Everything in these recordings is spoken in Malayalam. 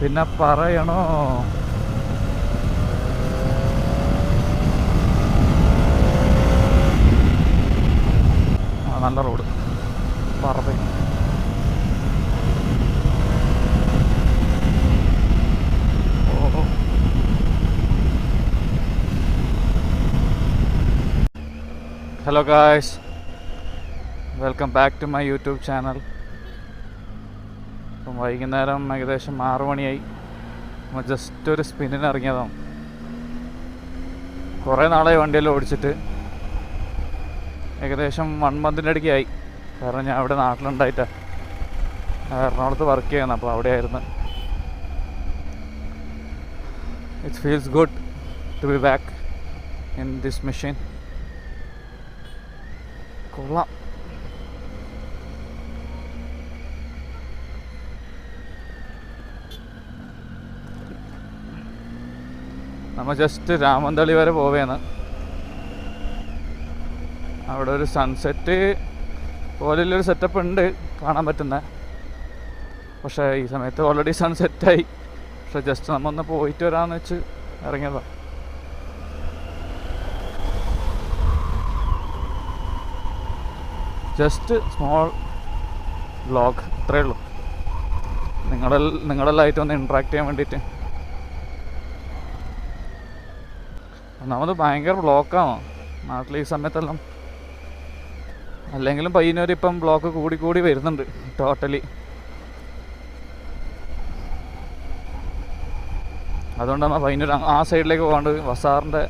പിന്നെ പറയണോ? നല്ല road. Oh hello guys welcome back to my YouTube channel ഇപ്പം വൈകുന്നേരം ഏകദേശം ആറു മണിയായി. ജസ്റ്റ് ഒരു സ്പിന്നിന് ഇറങ്ങിയതാണ് കുറേ നാളായി വണ്ടിയെല്ലാം ഓടിച്ചിട്ട്. ഏകദേശം വൺ മന്തിന്റെ ഇടയ്ക്ക് ആയി കാരണം ഞാൻ അവിടെ നാട്ടിലുണ്ടായിട്ടാണ് എറണാകുളത്ത് വർക്ക് ചെയ്യുന്നത് അപ്പോൾ അവിടെയായിരുന്നു. It feels good to be back in this machine കൊള്ളാം. നമ്മൾ ജസ്റ്റ് രാമന്തളി വരെ പോവേന്ന്. അവിടെ ഒരു സൺസെറ്റ് പോലെയുള്ളൊരു സെറ്റപ്പ് ഉണ്ട് കാണാൻ പറ്റുന്ന. പക്ഷേ ഈ സമയത്ത് ഓൾറെഡി സൺസെറ്റായി പക്ഷെ ജസ്റ്റ് നമ്മൊന്ന് പോയിട്ട് വരാമെന്ന് വെച്ച് ഇറങ്ങിയതാ. ജസ്റ്റ് സ്മോൾ വ്ളോഗ് അത്രയേ ഉള്ളൂ. നിങ്ങളുടെ നിങ്ങളെല്ലായിട്ട് ഒന്ന് ഇൻട്രാക്ട് ചെയ്യാൻ വേണ്ടിയിട്ട് ഒന്നാമത് ഭയങ്കര ബ്ലോക്കാണോ. നാട്ടിൽ ഈ സമയത്തെല്ലാം. അല്ലെങ്കിലും പയ്യന്നൂർ ഇപ്പം ബ്ലോക്ക് കൂടി കൂടി വരുന്നുണ്ട് ടോട്ടലി അതുകൊണ്ടാണ് പയ്യന്നൂർ ആ സൈഡിലേക്ക് പോകാണ്ട് വസാറിന്റെ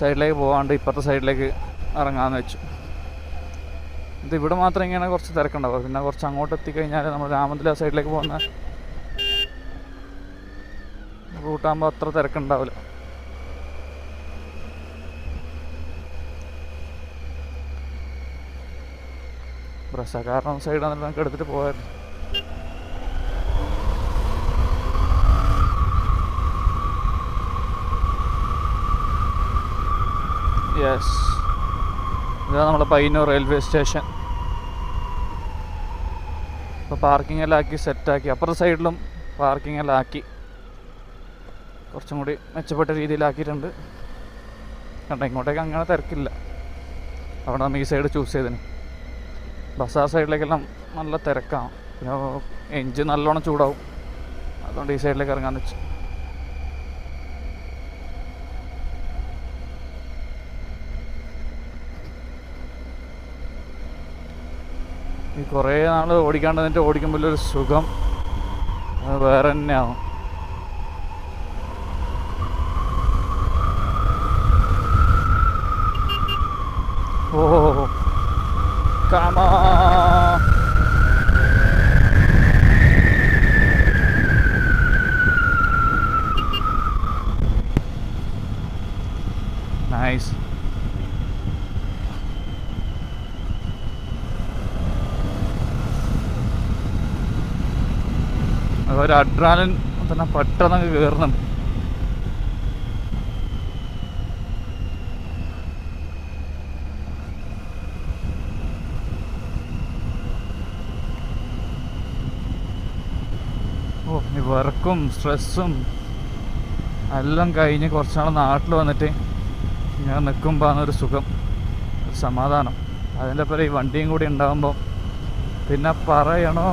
സൈഡിലേക്ക് പോകാണ്ട് ഇപ്പുറത്തെ സൈഡിലേക്ക് ഇറങ്ങാമെന്ന് വെച്ചു. ഇത് ഇവിടെ മാത്രം ഇങ്ങനെ കുറച്ച് തിരക്കുണ്ടാവും പിന്നെ കുറച്ച് അങ്ങോട്ട് എത്തിക്കഴിഞ്ഞാൽ നമ്മൾ രാമന്തില സൈഡിലേക്ക് പോകുന്ന റൂട്ടാകുമ്പോൾ അത്ര തിരക്കുണ്ടാവില്ല. ബ്രസക്കാരണം സൈഡാണെങ്കിലും നമുക്ക് എടുത്തിട്ട് പോയായിരുന്നു യെസ് ഇതാണ് നമ്മുടെ പയ്യന്നൂർ റെയിൽവേ സ്റ്റേഷൻ ഇപ്പോൾ പാർക്കിംഗ് എല്ലാം ആക്കി സെറ്റാക്കി അപ്പുറത്തെ സൈഡിലും പാർക്കിംഗ് എല്ലാം ആക്കി. കുറച്ചും കൂടി മെച്ചപ്പെട്ട രീതിയിലാക്കിയിട്ടുണ്ട്. കണ്ട ഇങ്ങോട്ടേക്ക് അങ്ങനെ തിരക്കില്ല. അവിടെ നമ്മൾ ഈ സൈഡ് ചൂസ് ചെയ്തതിന് ബസാർ സൈഡിലേക്കെല്ലാം നല്ല തിരക്കാണ്. പിന്നെ എഞ്ചിൻ നല്ലോണം ചൂടാവും. അതുകൊണ്ട് ഈ സൈഡിലേക്ക് ഇറങ്ങാന്ന് വെച്ചു. ഈ കുറേ നാൾ ഓടിക്കാണ്ട് നിന്നിട്ട് ഓടിക്കുമ്പോൾ ഒരു സുഖം. വേറെ തന്നെയാണ്. ഓ കാമാ നൈസ് ഒരു അഡ്രാലൻ തന്നെ പെട്ടെന്ന് കയറുന്നുണ്ട് ഓ ഈ വർക്കും സ്ട്രെസ്സും എല്ലാം കഴിഞ്ഞ് കുറച്ചാൾ നാട്ടിൽ വന്നിട്ട് ഞാൻ നിൽക്കുമ്പോൾ ഒരു സുഖം ഒരു സമാധാനം. അതിന്റെ പേരെ ഈ വണ്ടിയും കൂടി ഉണ്ടാകുമ്പോൾ പിന്നെ പറയണോ?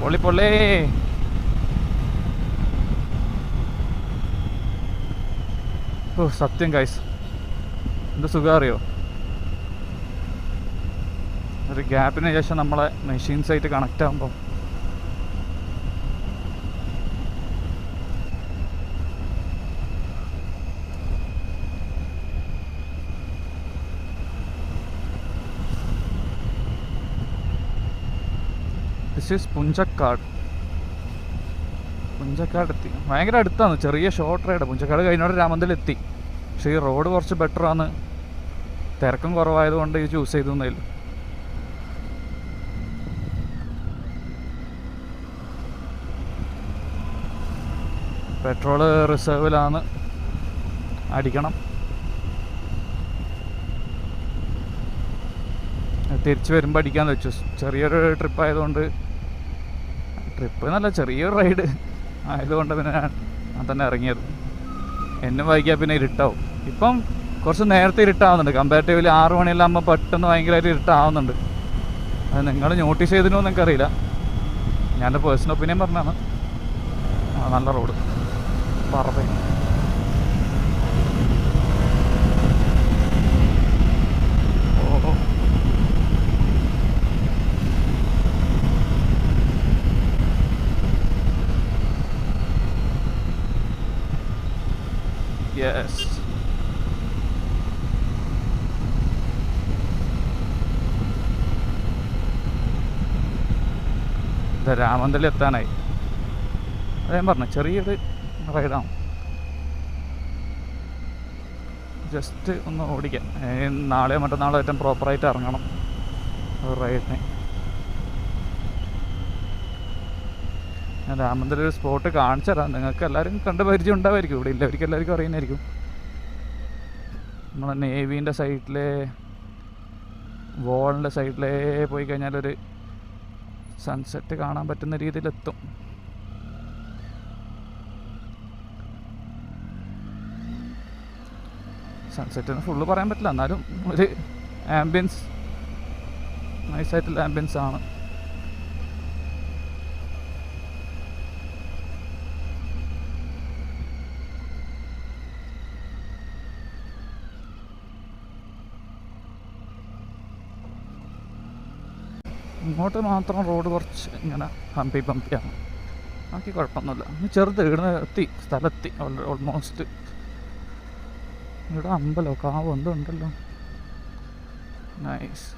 പൊള്ളി പൊള്ളേ. ഓ സത്യം ഗൈസ് എന്ത് സുഖം അറിയോ? ഒരു ഗ്യാപ്പിന് ശേഷം നമ്മളെ മെഷീൻസ് ആയിട്ട് കണക്റ്റ് ആകുമ്പോൾ ദിസ് ഈസ് പുഞ്ചക്കാട് പുഞ്ചക്കാട് എത്തി. ഭയങ്കര അടുത്താണ്. ചെറിയ ഷോർട്ട് റൈഡ് പുഞ്ചക്കാട് കഴിഞ്ഞോടെ രാമന്തല എത്തി. പക്ഷേ ഈ റോഡ് കുറച്ച് ബെറ്ററാണ് തിരക്കും കുറവായതുകൊണ്ട് ഈ ചൂസ് ചെയ്തു എന്നതിൽ പെട്രോൾ റിസർവിലാണ് അടിക്കണം. തിരിച്ചു വരുമ്പോൾ അടിക്കാൻ വെച്ചു. ചെറിയൊരു ട്രിപ്പ് ആയതുകൊണ്ട് ട്രിപ്പ് എന്നല്ല ചെറിയൊരു റൈഡ്. ആയതുകൊണ്ട് പിന്നെ ഞാൻ തന്നെ ഇറങ്ങിയത്. എന്നെ വൈകിയാൽ പിന്നെ ഇരുട്ടാവും. ഇപ്പം കുറച്ച് നേരത്തെ ഇരുട്ടാവുന്നുണ്ട്. കമ്പാരിറ്റീവ്ലി ആറ് മണിയെല്ലാം ആകുമ്പോൾ പെട്ടെന്ന് ഭയങ്കരമായിട്ട് ഇരുട്ടാവുന്നുണ്ട്. അത് നിങ്ങൾ നോട്ടീസ് ചെയ്തിനോ എനിക്കറിയില്ല ഞാൻ എന്റെ പേഴ്സണൽ ഒപ്പീനിയൻ പറഞ്ഞാണ് നല്ല റോഡ് പറവേ ഓ യെസ് ഇത് രാമന്തലി എത്താനായി. അത് ഞാൻ പറഞ്ഞു ചെറിയൊരു റൈഡാണ് ജസ്റ്റ് ഒന്ന് ഓടിക്കാം. നാളെ മറ്റന്നാളോ ഏറ്റവും പ്രോപ്പറായിട്ട് ഇറങ്ങണം ഒരു റൈഡിന് ഞാൻ രാമന്തലി ഒരു സ്പോട്ട് കാണിച്ചു തരാം. നിങ്ങൾക്ക് എല്ലാവരും കണ്ട് പരിചയം ഉണ്ടാവുമായിരിക്കും. ഇവിടെ ഇല്ലവർക്ക് എല്ലാവർക്കും അറിയുന്നതായിരിക്കും. നമ്മളെ നേവീന്റെ സൈഡിലെ വോളിന്റെ സൈഡിലേ പോയി കഴിഞ്ഞാലൊരു സൺസെറ്റ് കാണാൻ പറ്റുന്ന രീതിയിലെത്തും. സൺസെറ്റിന് ഫുള്ള് പറയാൻ പറ്റില്ല. എന്നാലും ഒരു ആംബിയൻസ് നൈസായിട്ടുള്ള ആംബിയൻസ് ആണ്. ഇങ്ങോട്ട് മാത്രം റോഡ് കുറച്ച് ഇങ്ങനെ ഹമ്പി പമ്പിയാണ് ബാക്കി കുഴപ്പമൊന്നുമില്ല. ചെറുത് ഇവിടുന്ന് എത്തി സ്ഥലത്തി ഓൾമോസ്റ്റ് ഇവിടെ അമ്പലോ കാവ് എന്തോ ഉണ്ടല്ലോ. നൈസ്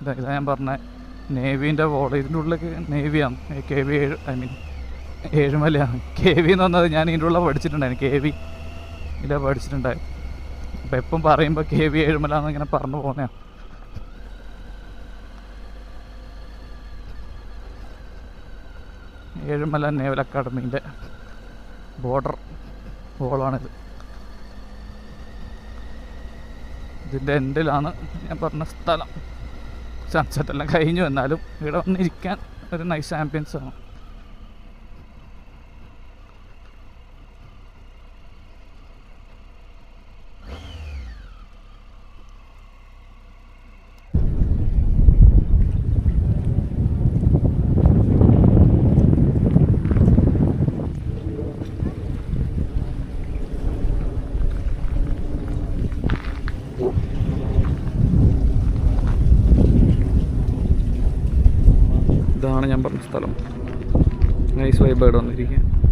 ഇതാ ഞാൻ പറഞ്ഞ. നേവീന്റെ വോളേജിന്റെ ഉള്ളിലൊക്കെ നേവിയാണ്. കെ വി ഏഴ് ഐ മീൻ ഏഴുമലയാണ് കെ വി എന്ന് പറഞ്ഞത് ഞാൻ ഇതിന്റെ ഉള്ളിൽ പഠിച്ചിട്ടുണ്ടായിരുന്നു കെ വി. ഇല്ല പഠിച്ചിട്ടുണ്ടായിരുന്നു അപ്പം എപ്പം പറയുമ്പോൾ കെ വി ഏഴുമല എന്ന് ഇങ്ങനെ പറഞ്ഞു പോകുന്നതാണ് ഏഴുമല നേവൽ അക്കാഡമീന്റെ ബോർഡർ ഹോളാണിത്. ഇതിന്റെ എൻഡിലാണ് ഞാൻ പറഞ്ഞ സ്ഥലം. സൺസെറ്റ് എല്ലാം കഴിഞ്ഞു. എന്നാലും ഇവിടെ വന്നിരിക്കാൻ ഒരു നൈസ് ആംബിയൻസ് ഞാൻ പറഞ്ഞ സ്ഥലം. നൈസ് വൈബേഡ് വന്നിരിക്കുക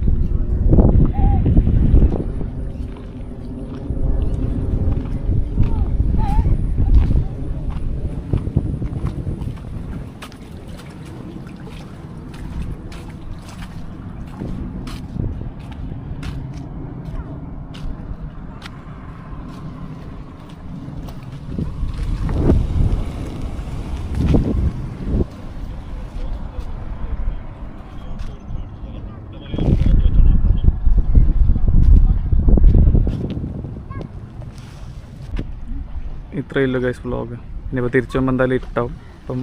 ഇത്രയേ ഉള്ളൂ ഗൈസ് വ്ളോഗ് ഇനിയിപ്പോൾ തിരിച്ചു പോകുമ്പോൾ എന്തായാലും ഇട്ടാവും. അപ്പം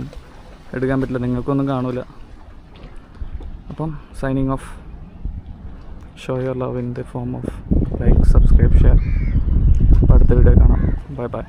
എടുക്കാൻ പറ്റില്ല. നിങ്ങൾക്കൊന്നും കാണൂല. അപ്പം signing off show your love in the form of like subscribe share അപ്പോൾ അടുത്ത വീഡിയോ കാണാം. Bye bye